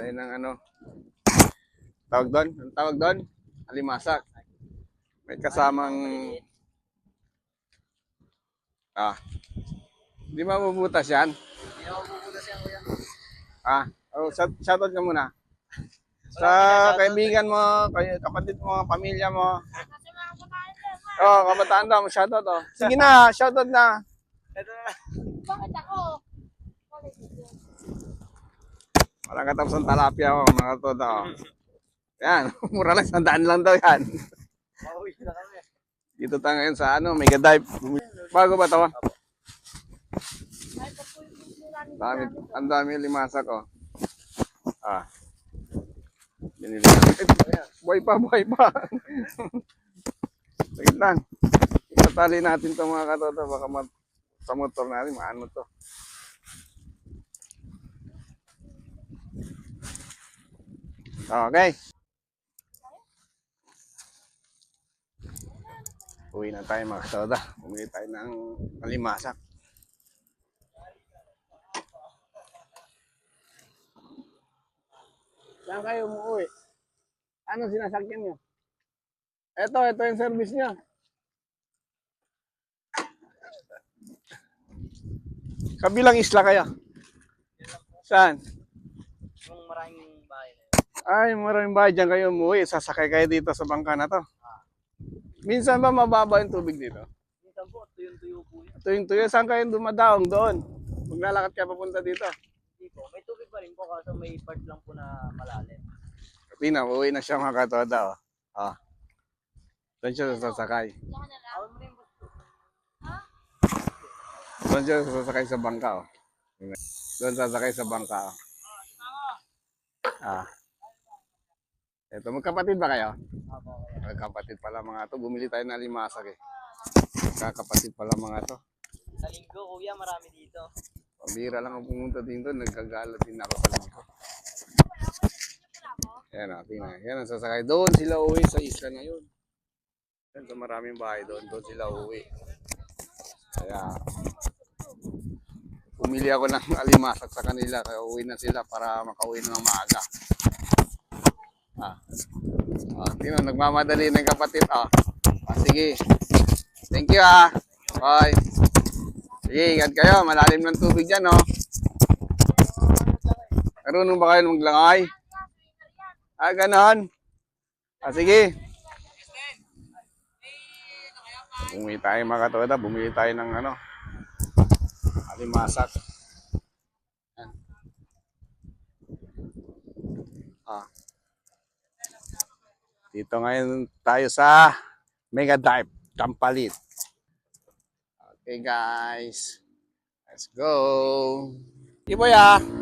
tayo ng ano. Tawag doon? Ang tawag doon? Alimasak. May kasamang... Ah. Di mabubutas yan? Hindi mabubutas yan, kuya. Ah. Oh, shout, shoutout ka muna. Sa kaibigan mo, kay kapatid mo, pamilya mo. Oh, kabataan daw, shoutout oh. Sige na, shoutout na. Ito na. Bakit ako? Walang katapos ng talapia oh, mga todo. Oh. Yan, mura lang, sandaan lang daw yan. Dito tayo ngayon sa ano, Mega Dive. Bago ba yung nilani Dami, ang dami limasak oh. Ah. Binili. Eh, buhay pa, buhay pa. Sagit lang. Itatali natin itong mga katoto. Baka mat- sa motor natin, maano to. Okay. Uwi na tayo mga katoto. Bumili tayo ng alimasak. Saan kayo umuwi? Ano sinasakyan nyo? Ito, ito yung service nyo. Kabilang isla kaya? Saan? Yung maraming bahay na yun. Ay, maraming bahay dyan kayo umuwi. Sasakay kayo dito sa bangka na to. Minsan ba mababa yung tubig dito? Minsan po, tuyong-tuyo po yun. Ito yung tuyo. Saan kayo dumadaong doon? Maglalakad ka papunta dito. Po. May tubig pa rin po kaso may part lang po na malalim. Hindi na, uuwi na siya mga katoda. Oh. Ah. Doon siya sasakay. Doon siya sasakay sa bangka. Oh. Doon sasakay sa bangka. Oh. Ah. Ito, magkapatid ba kayo? Apo. Magkapatid pala mga to. Bumili tayo ng limasak eh. Magkakapatid pala mga to. Sa linggo, kuya, marami dito. Pambira lang ang pumunta dito. Nagkagalat din ako sa linggo. Yan o, tingnan. Yan ang sasakay. Doon sila uwi sa isla na yun. Yan sa maraming bahay doon. Doon sila uwi. Kaya, pumili ako ng alimasak sa kanila. Kaya uwi na sila para makauwi ng maaga. Ah. Ah, tingnan, nagmamadali ng kapatid. Ah. ah sige. Thank you ah. Bye. Sige, ingat kayo. Malalim ng tubig dyan, no? Marunong ba kayo maglangay? Ah, ganon. Ah, sige. Bumili tayo mga katoda. Bumili tayo ng ano. Alimasak. Ah. Dito ngayon tayo sa Mega Dive, Tampalit. Okay guys. Let's go. Iboy ah.